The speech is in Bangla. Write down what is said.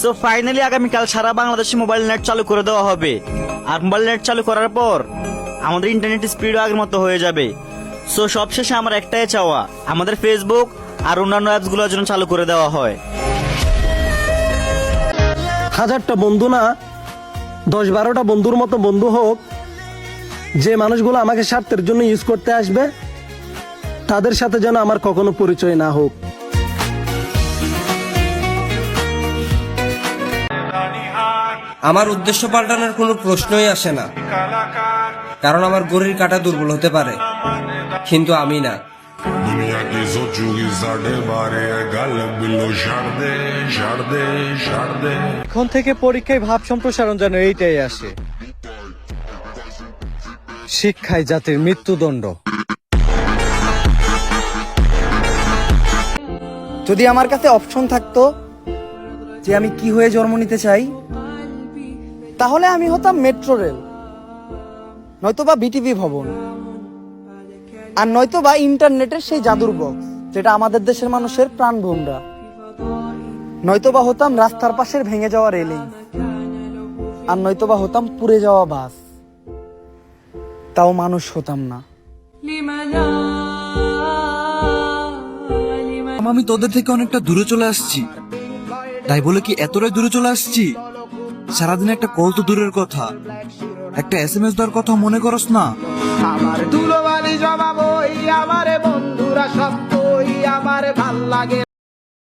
সো ফাইনালি আগামীকাল সারা বাংলাদেশে মোবাইল নেট চালু করে দেওয়া হবে। আর মোবাইল নেট চালু করার পর, আমাদের ইন্টারনেট স্পিডও আগের মতো হয়ে যাবে। সো সবশেষে আমার একটাই চাওয়া, আমাদের ফেসবুক আর অন্যান্য অ্যাপসগুলো যেন চালু করে দেওয়া হয়। হাজারটা বন্ধু না দশ বারোটা বন্ধুর মতো বন্ধু হোক, যে মানুষগুলো আমাকে স্বার্থের জন্য ইউজ করতে আসবে, তাদের সাথে যেন আমার কখনো পরিচয় না হোক। আমার উদ্দেশ্য পাল্টানোর কোনো প্রশ্নই আসে না। কারণ আমার গরির কাটা দুর্বল হতে পারে। কিন্তু আমি না। এখন থেকে পরীক্ষায় ভাব সম্প্রসারণ যেন এইটাই আসে। শিক্ষায় জাতির মৃত্যুদণ্ড। যদি আমার কাছে অপশন থাকতো যে আমি কি হয়ে জন্ম নিতে চাই তাহলে আমি হতাম মেট্রো রেল, নয়তোবা বিটিভি ভবন, আর নয়তোবা ইন্টারনেটের সেই জাদুর বক্স যেটা আমাদের দেশের মানুষের প্রাণ ভোমরা নয়তোবা হতাম রাস্তার পাশের ভেঙে যাওয়া রেলিং, আর নয়তোবা হতাম পুড়ে যাওয়া বাস। তাও মানুষ হতাম না। আমি তোদের থেকে অনেকটা দূরে চলে আসছি। তাই বলে কি এতটাই দূরে চলে আসছি? সারাদিন একটা কল তো দূরের কথা। একটা এস এম এস দেওয়ার কথা মনে করস না? আমার ধুলোবালি জমা বই আমার বন্ধুরা সব বই আমার ভালো লাগে।